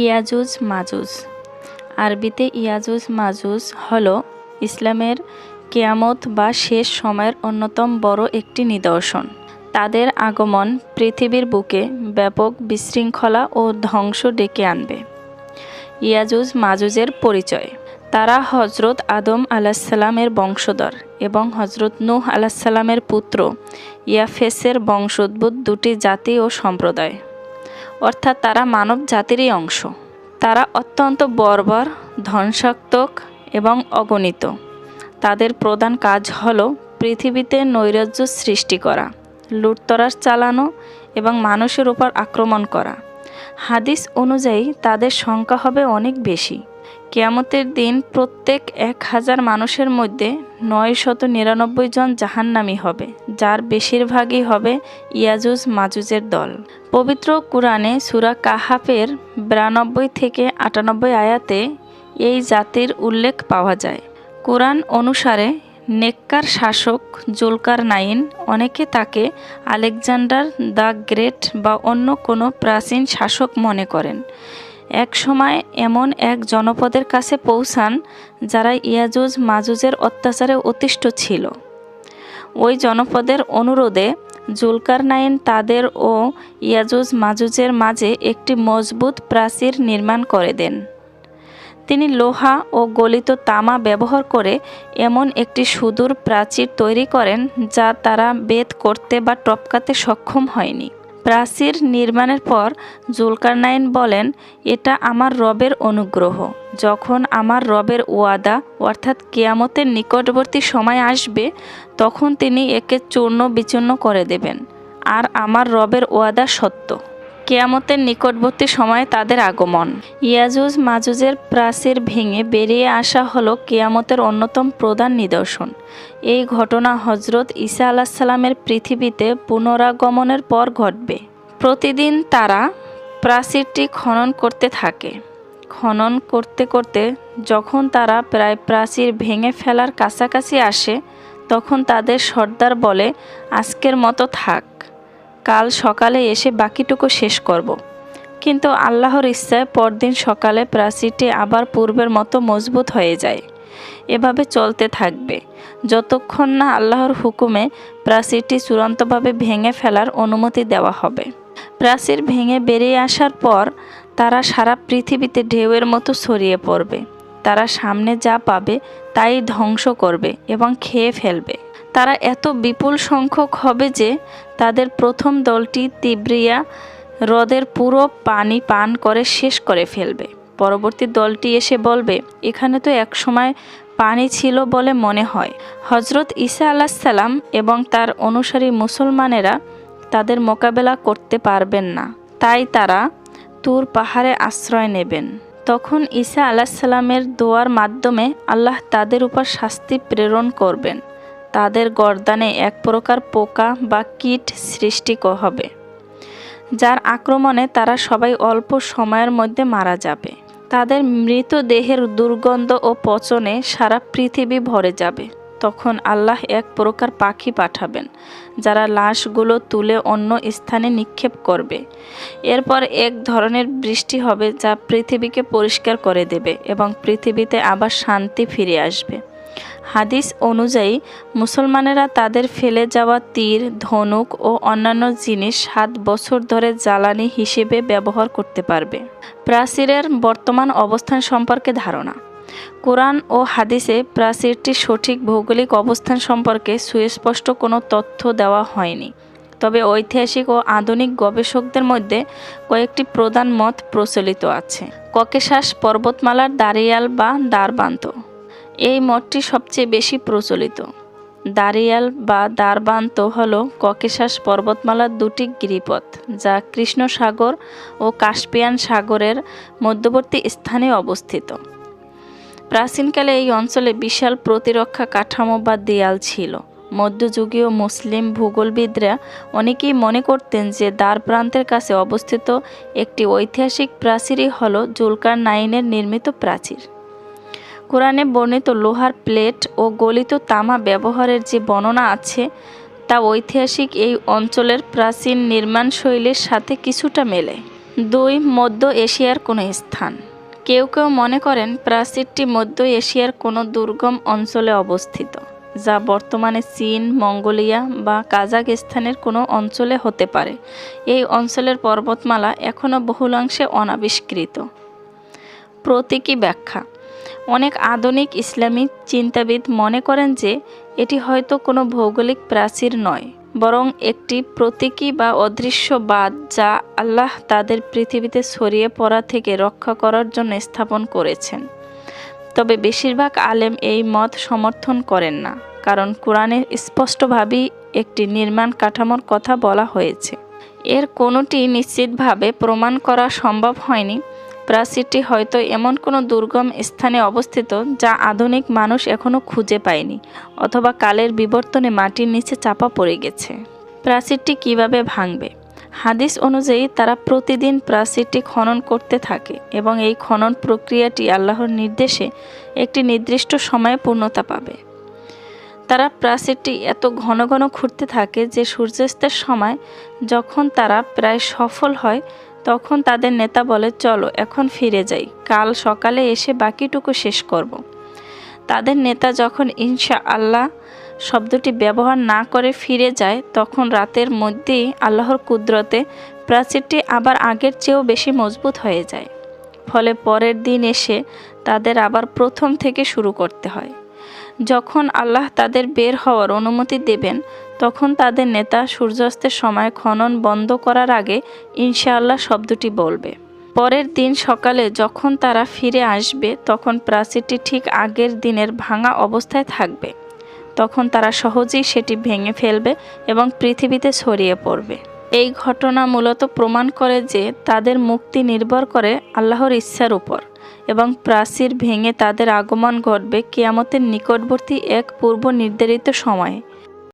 ইয়াজুজ মাজুজ। আরবিতে ইয়াজুজ মাজুজ হল ইসলামের কেয়ামত বা শেষ সময়ের অন্যতম বড় একটি নিদর্শন। তাদের আগমন পৃথিবীর বুকে ব্যাপক বিশৃঙ্খলা ও ধ্বংস ডেকে আনবে। ইয়াজুজ মাজুজের পরিচয়। তারা হজরত আদম আলাহিসাল্লামের বংশধর এবং হজরত নূহ আলাহিসাল্লামের পুত্র ইয়াফেসের বংশোদ্ভূত দুটি জাতি ও সম্প্রদায়। অর্থাৎ তারা মানব জাতিরই অংশ। তারা অত্যন্ত বর্বর ধ্বংসাত্মক এবং অগণিত। তাদের প্রধান কাজ হল পৃথিবীতে নৈরাজ্য সৃষ্টি করা লুটতরাস চালানো এবং মানুষের উপর আক্রমণ করা। হাদিস অনুযায়ী তাদের সংখ্যা হবে অনেক বেশি। কেয়ামতের দিন প্রত্যেক এক হাজার মানুষের মধ্যে নয় শত নিরানব্বই জন জাহান্নামি হবে, যার বেশিরভাগই হবে ইয়াজুজ মাজুজের দল। পবিত্র কুরআনে সুরা কাহাফের বিরানব্বই থেকে আটানব্বই আয়াতে এই জাতির উল্লেখ পাওয়া যায়। কোরআন অনুসারে নেককার শাসক জুলকার নাইন অনেকে তাকে আলেকজান্ডার দ্য গ্রেট বা অন্য কোনো প্রাচীন শাসক মনে করেন। এক সময় এমন এক জনপদের কাছে পৌঁছান যারা ইয়াজুজ মাজুজের অত্যাচারে অতিষ্ঠ ছিল। ওই জনপদের অনুরোধে জুলকার নাইন তাদের ও ইয়াজুজ মাজুজের মাঝে একটি মজবুত প্রাচীর নির্মাণ করে দেন। তিনি লোহা ও গলিত তামা ব্যবহার করে এমন একটি সুদূর প্রাচীর তৈরি করেন যা তারা বেদ করতে বা টপকাতে সক্ষম হয়নি। প্রাচীর নির্মাণের পর জুলকারনাইন বলেন, এটা আমার রবের অনুগ্রহ। যখন আমার রবের ওয়াদা, অর্থাৎ কেয়ামতের নিকটবর্তী সময় আসবে, তখন তিনি একে চূর্ণ বিচূর্ণ করে দেবেন। আর আমার রবের ওয়াদা সত্য। কেয়ামতের নিকটবর্তী সময়ে তাদের আগমন। ইয়াজুজ মাজুজের প্রাচীর ভেঙে বেরিয়ে আসা হলো কেয়ামতের অন্যতম প্রধান নিদর্শন। এই ঘটনা হজরত ঈসা আলাহিসাল্লামের পৃথিবীতে পুনরাগমনের পর ঘটবে। প্রতিদিন তারা প্রাচীরটি খনন করতে থাকে। খনন করতে করতে যখন তারা প্রায় প্রাচীর ভেঙে ফেলার কাছাকাছি আসে, তখন তাদের সর্দার বলে, আজকের মতো থাক। কাল সকালে এসে বাকিটুকু শেষ করব। কিন্তু আল্লাহর ইচ্ছায় পরদিন সকালে প্রাচীরটি আবার পূর্বের মতো মজবুত হয়ে যায়। এভাবে চলতে থাকবে। যতক্ষণ না আল্লাহর হুকুমে প্রাচীরটি চূড়ান্তভাবে ভেঙে ফেলার অনুমতি দেওয়া হবে। প্রাচীর ভেঙে বেরিয়ে আসার পর তারা সারা পৃথিবীতে ঢেউয়ের মতো ছড়িয়ে পড়বে। তারা সামনে যা পাবে তাই ধ্বংস করবে এবং খেয়ে ফেলবে। তারা এত বিপুল সংখ্যক হবে যে তাদের প্রথম দলটি তিব্রিয়া হ্রদের পুরো পানি পান করে শেষ করে ফেলবে। পরবর্তী দলটি এসে বলবে, এখানে তো একসময় পানি ছিল বলে মনে হয়। হজরত ঈসা আলাহিসাল্লাম এবং তার অনুসারী মুসলমানেরা তাদের মোকাবেলা করতে পারবেন না। তাই তারা তুর পাহাড়ে আশ্রয় নেবেন। তখন ঈসা আলাহিসাল্লামের দোয়ার মাধ্যমে আল্লাহ তাদের উপর শাস্তি প্রেরণ করবেন। তাদের গর্দানে এক প্রকার পোকা বা কীট সৃষ্টি হবে, যার আক্রমণে তারা সবাই অল্প সময়ের মধ্যে মারা যাবে। তাদের মৃতদেহের দুর্গন্ধ ও পচনে সারা পৃথিবী ভরে যাবে। তখন আল্লাহ এক প্রকার পাখি পাঠাবেন, যারা লাশগুলো তুলে অন্য স্থানে নিক্ষেপ করবে। এরপর এক ধরনের বৃষ্টি হবে, যা পৃথিবীকে পরিষ্কার করে দেবে এবং পৃথিবীতে আবার শান্তি ফিরে আসবে। হাদিস অনুযায়ী, মুসলমানেরা তাদের ফেলে যাওয়া তীর, ধনুক ও অন্যান্য জিনিস সাত বছর ধরে জ্বালানি হিসেবে ব্যবহার করতে পারবে। প্রাচীরের বর্তমান অবস্থান সম্পর্কে ধারণা। কোরআন ও হাদিসে প্রাচীরটির সঠিক ভৌগোলিক অবস্থান সম্পর্কে সুস্পষ্ট কোনো তথ্য দেওয়া হয়নি। তবে ঐতিহাসিক ও আধুনিক গবেষকদের মধ্যে কয়েকটি প্রধান মত প্রচলিত আছে। ককেশাস পর্বতমালার দারিয়াল বা দ্বারবান্ত এই মঠটি সবচেয়ে বেশি প্রচলিত। দারিয়াল বা দারবান্ত হল ককেশাস পর্বতমালার দুটি গিরিপথ, যা কৃষ্ণ সাগর ও কাস্পিয়ান সাগরের মধ্যবর্তী স্থানে অবস্থিত। প্রাচীনকালে এই অঞ্চলে বিশাল প্রতিরক্ষা কাঠামো বা দেয়াল ছিল। মধ্যযুগীয় মুসলিম ভূগোলবিদরা অনেকেই মনে করতেন যে দ্বার প্রান্তের কাছে অবস্থিত একটি ঐতিহাসিক প্রাচীরই হল জুলকার নাইনের নির্মিত প্রাচীর। কোরআনে বর্ণিত লোহার প্লেট ও গলিত তামা ব্যবহারের যে বর্ণনা আছে, তা ঐতিহাসিক এই অঞ্চলের প্রাচীন নির্মাণ শৈলীর সাথে কিছুটা মেলে। দুই মধ্য এশিয়ার কোনো স্থান। কেউ কেউ মনে করেন প্রাচীরটি মধ্য এশিয়ার কোনো দুর্গম অঞ্চলে অবস্থিত, যা বর্তমানে চীন, মঙ্গোলিয়া বা কাজাখস্তানের কোনো অঞ্চলে হতে পারে। এই অঞ্চলের পর্বতমালা এখনও বহুলাংশে অনাবিষ্কৃত। প্রতীকী ব্যাখ্যা অনেক আধুনিক ইসলামী চিন্তাবিদ মনে করেন যে এটি হয়তো কোনো ভৌগোলিক প্রাচীর নয়, বরং একটি প্রতীকী বা অদৃশ্য বাদ যা আল্লাহ তাদের পৃথিবীতে ছড়িয়ে পড়া থেকে রক্ষা করার জন্য স্থাপন করেছেন। তবে বেশিরভাগ আলেম এই মত সমর্থন করেন না, কারণ কোরআনে স্পষ্টভাবেই একটি নির্মাণ কাঠামোর কথা বলা হয়েছে। এর কোনোটি নিশ্চিতভাবে প্রমাণ করা সম্ভব হয়নি প্রাচীরটি হয়তো এমন কোনো দুর্গম স্থানে অবস্থিত যা আধুনিক মানুষ এখনও খুঁজে পায়নি, অথবা কালের বিবর্তনে মাটির নিচে চাপা পড়ে গেছে। প্রাচীরটি কীভাবে ভাঙবে? হাদিস অনুযায়ী তারা প্রতিদিন প্রাচীরটি খনন করতে থাকে এবং এই খনন প্রক্রিয়াটি আল্লাহর নির্দেশে একটি নির্দিষ্ট সময়ে পূর্ণতা পাবে। তারা প্রাচীরটি এত ঘন ঘন খুঁড়তে থাকে যে সূর্যাস্তের সময় যখন তারা প্রায় সফল হয় তখন তাদের নেতা বলে, চলো, এখন ফিরে যাই। কাল সকালে এসে বাকিটুকু শেষ করব। তাদের নেতা যখন ইনশা আল্লাহ শব্দটি ব্যবহার না করে ফিরে যায়, তখন রাতের মধ্যেই আল্লাহর কুদরতে প্রাচীরটি আবার আগের চেয়েও বেশি মজবুত হয়ে যায়। ফলে পরের দিন এসে তাদের আবার প্রথম থেকে শুরু করতে হয়। যখন আল্লাহ তাদের বের হওয়ার অনুমতি দেবেন তখন তাদের নেতা সূর্যাস্তের সময় খনন বন্ধ করার আগে ইনশাআল্লাহ শব্দটি বলবে। পরের দিন সকালে যখন তারা ফিরে আসবে, তখন প্রাচীরটি ঠিক আগের দিনের ভাঙা অবস্থায় থাকবে। তখন তারা সহজেই সেটি ভেঙে ফেলবে এবং পৃথিবীতে ছড়িয়ে পড়বে। এই ঘটনা মূলত প্রমাণ করে যে তাদের মুক্তি নির্ভর করে আল্লাহর ইচ্ছার উপর এবং প্রাচীর ভেঙে তাদের আগমন ঘটবে কেয়ামতের নিকটবর্তী এক পূর্ব নির্ধারিত সময়ে।